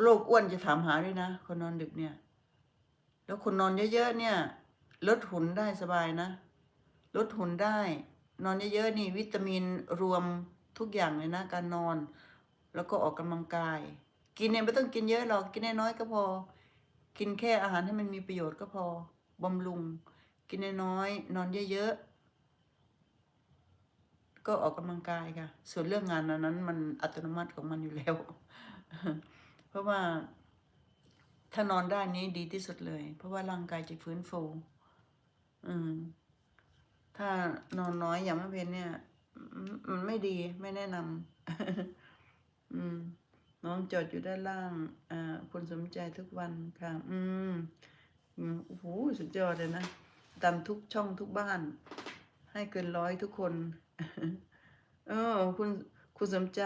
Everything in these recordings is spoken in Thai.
โรคอ้วนจะถามหาด้วยนะ คนนอนดึกเนี่ย แล้วคนนอนเยอะๆเนี่ย ลดหุ่นได้สบายนะ ลดหุ่นได้ นอนเยอะๆนี่ วิตามินรวมทุกอย่างเลยนะ การนอน แล้วก็ออกกำลังกาย กินเนี่ยไม่ต้องกินเยอะหรอก กินน้อยๆก็พอ กินแค่อาหารให้มันมีประโยชน์ก็พอ บำรุง กินน้อยๆนอนเยอะๆ ก็ออกกำลังกายค่ะ ส่วนเรื่องงานอันนั้น มันอัตโนมัติของมันอยู่แล้ว เพราะว่า ถ้านอนได้นี้ดีที่สุดเลย เพราะว่าร่างกายจะฟื้นฟูอืมถ้านอนน้อยอย่างไม่เป็นเนี่ยมันไม่ดีไม่แนะนำอืม น้องจอดอยู่ด้านล่าง อ่าคนสนใจทุกวันค่ะอืมอืมโอ้โหสุดยอดเลยนะตามทุกช่องทุกบ้าน ให้เกินร้อยทุกคน เออ คุณคุณสมใจ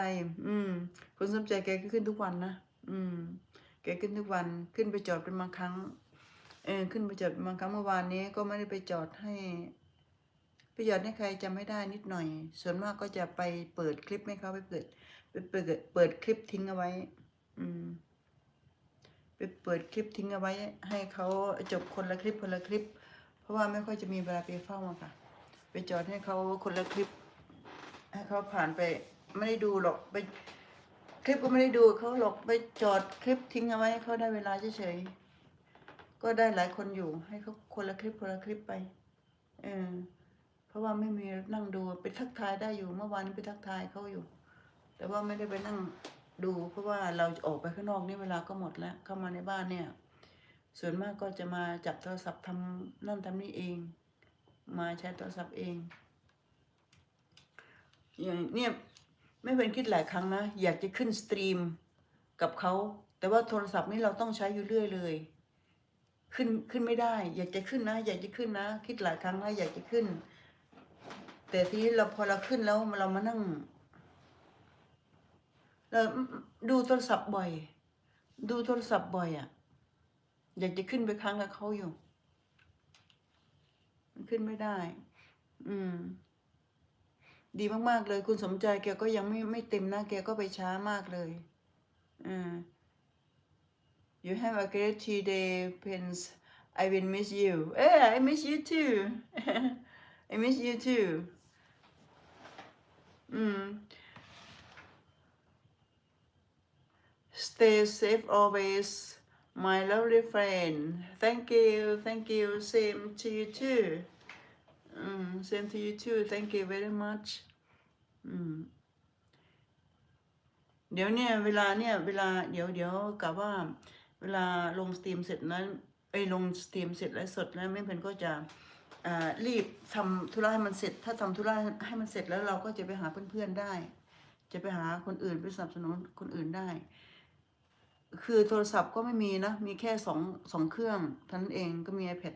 อืม คุณสมใจแกก็ขึ้นทุกวันนะอืม แกขึ้นทุกวันขึ้นไปจอดเป็นบางครั้ง เออขึ้นไปจอดบางครั้งเมื่อวานนี้ ก็ไม่ได้ไปจอดให้ไปจอดให้ใครจำไม่ได้นิดหน่อย ส่วนมากก็จะไปเปิดคลิปให้เขาไปเปิดไปเปิดเปิดคลิปทิ้งเอาไว้ อืมไปเปิดคลิปทิ้งเอาไว้ ให้เขาจบคนละคลิปคนละคลิป เพราะว่าไม่ค่อยจะมีเวลาไปเฝ้าอะค่ะ ไปจอดให้เขาคนละคลิป ให้เขาผ่านไปไม่ได้ดูหรอกไป คลิปก็ไม่ได้ดูเขาหรอกไปจอดคลิปทิ้งเอาไว้ให้เขาได้เวลาเฉยๆก็ได้หลายคนอยู่ ให้เขาคนละคลิปคนละคลิปไปเออเพราะว่าไม่มีนั่งดูไปทักทายได้อยู่เมื่อวานนี้ไปทักทายเขาอยู่ แต่ว่าไม่ได้ไปนั่งดู เพราะว่าเราออกไปข้างนอกนี่เวลาก็หมดแล้วเข้ามาในบ้านเนี่ย ส่วนมากก็จะมาจับโทรศัพท์ทำนั่นทำนี่เอง มาใช้โทรศัพท์เอง เนี่ยไม่เป็นคิดหลายครั้งนะ อยากจะขึ้นสตรีมกับเขาแต่ว่าโทรศัพท์นี่เราต้องใช้อยู่เรื่อยเลย ขึ้นขึ้นไม่ได้ อยากจะขึ้นนะ อยากจะขึ้นนะ คิดหลายครั้งนะอยากจะขึ้น แต่ทีนี้เราพอเราขึ้นแล้วเรามานั่งเราดูโทรศัพท์บ่อย ดูโทรศัพท์บ่อยอะ่ะ อยากจะขึ้นไปค้างกับเขาอยู่มันขึ้นไม่ได้ อืม ดีมากๆเลย คุณสมใจแกก็ยังไม่ไม่เต็มนะแกก็ไปช้ามากเลยอืม you have a great tea day Prince I will miss you เอ้ย I miss you too I miss you too อืม stay safe always my lovely friend thank you thank you same to you too อืม same to you too thank you very much อืมเดี๋ยวเนี่ยเวลาเนี่ยเวลาเดี๋ยวเดี๋ยวกะว่าเวลาลงสตรีมเสร็จนั้นไอ้ลงสตรีมเสร็จแล้วสดแล้วแม่เพนก็จะอ่ารีบทำธุระให้มันเสร็จ ถ้าทำธุระให้มันเสร็จแล้วเราก็จะไปหาเพื่อนๆได้ จะไปหาคนอื่นไปสนับสนุนคนอื่นได้ คือโทรศัพท์ก็ไม่มีนะ มีแค่สองสองเครื่องท่านั้นเองก็มี iPad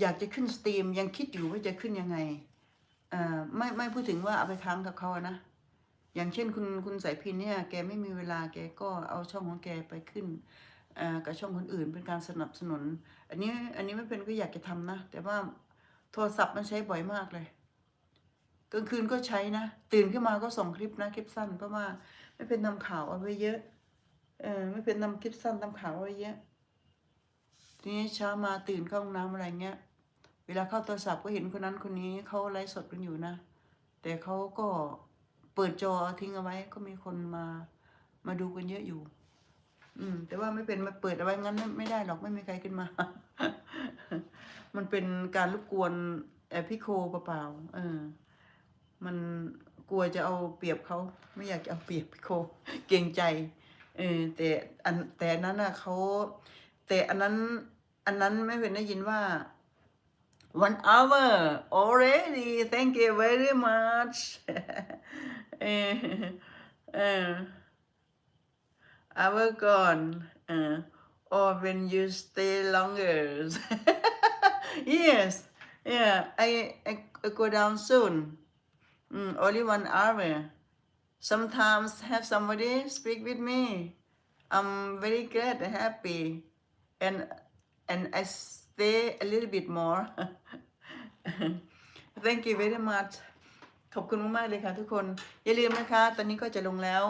อยากจะขึ้นสตรีมยังคิดอยู่ว่าจะขึ้นยังไงอ่าไม่ไม่พูดถึงว่าเอาไปค้างกับเขานะอย่างเช่นคุณคุณสายพินเนี่ยแกไม่มีเวลาแกก็เอาช่องของแกไปขึ้นอ่ากับช่องคนอื่นเป็นการสนับสนุน อันนี้อันนี้ไม่เป็นก็อยากจะทำนะ แต่ว่าโทรศัพท์มันใช้บ่อยมากเลยกลางคืนก็ใช้นะ ตื่นขึ้นมาก็ส่งคลิปนะคลิปสั้นเพราะว่าไม่เป็นทำข่าวเอาไว้เยอะเออไม่เป็นทำคลิปสั้นทำข่าวเอาไว้เยอะ ทีนี้เช้ามาตื่นเข้าห้องน้ำอะไรเงี้ย เวลาเข้าโทรศัพท์ก็เห็นคนนั้นคนนี้เขาไลฟ์สดกันอยู่นะ แต่เขาก็เปิดจอทิ้งเอาไว้ ก็มีคนมามาดูกันเยอะอยู่ อืม แต่ว่าไม่เป็นมาเปิดเอาไว้งั้นไม่ไม่ได้หรอกไม่มีใครขึ้นมา มันเป็นการรบกวนแอพี่โคเปล่าๆเออ มันกลัวจะเอาเปรียบเขาไม่อยากจะเอาเปรียบพี่โคเกรงใจ เออแต่อันแต่นนั้นน่ะเขา แต่อันนั้น อันนั้นไม่เป็นได้ยินว่า one hour already thank you very much เออเออ hour gone เออ or when you stay longer yes yeah I, I I go down soon mm, only one hour sometimes have somebody speak with me I'm very glad and happy And and I stay a little bit more thank you very much ขอบคุณมากๆเลยค่ะทุกคน อย่าลืมนะคะ ตอนนี้ก็จะลงแล้ว